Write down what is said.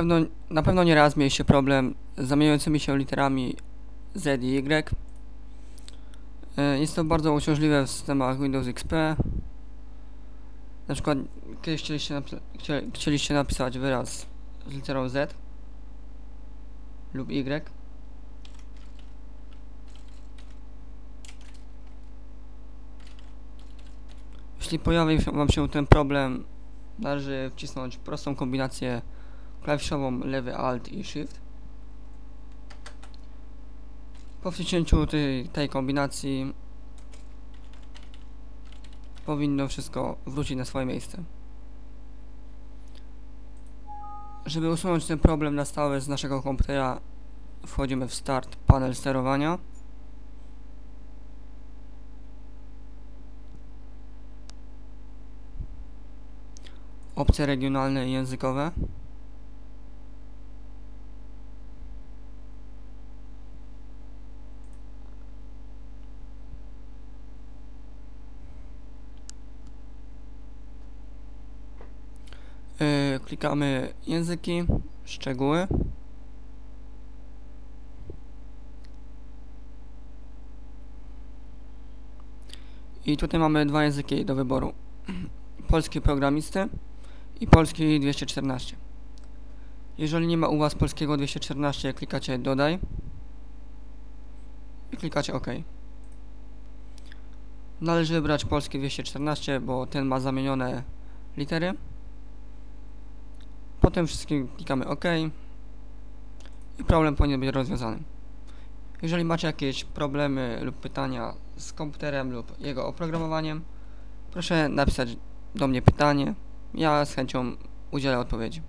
pewno, na pewno nie raz mieliście problem z zamieniającymi się literami Z i Y. E, Jest to bardzo uciążliwe w systemach Windows XP. Na przykład kiedyś chcieliście, napi- chcie- chcieliście napisać wyraz z literą Z lub Y. Jeśli pojawi Wam się ten problem, należy wcisnąć prostą kombinację klawiszową lewy Alt i Shift. Po wciśnięciu tej, tej kombinacji powinno wszystko wrócić na swoje miejsce. Żeby usunąć ten problem na stałe z naszego komputera wchodzimy w Start panel sterowania. Opcje regionalne i językowe. Klikamy języki, szczegóły. I tutaj mamy dwa języki do wyboru. Polski programisty i polski 214. Jeżeli nie ma u Was polskiego 214, klikacie dodaj i klikacie OK. Należy wybrać polski 214, bo ten ma zamienione litery. Potem wszystkim klikamy OK i problem powinien być rozwiązany. Jeżeli macie jakieś problemy lub pytania z komputerem lub jego oprogramowaniem, proszę napisać do mnie pytanie. Ja z chęcią udzielę odpowiedzi.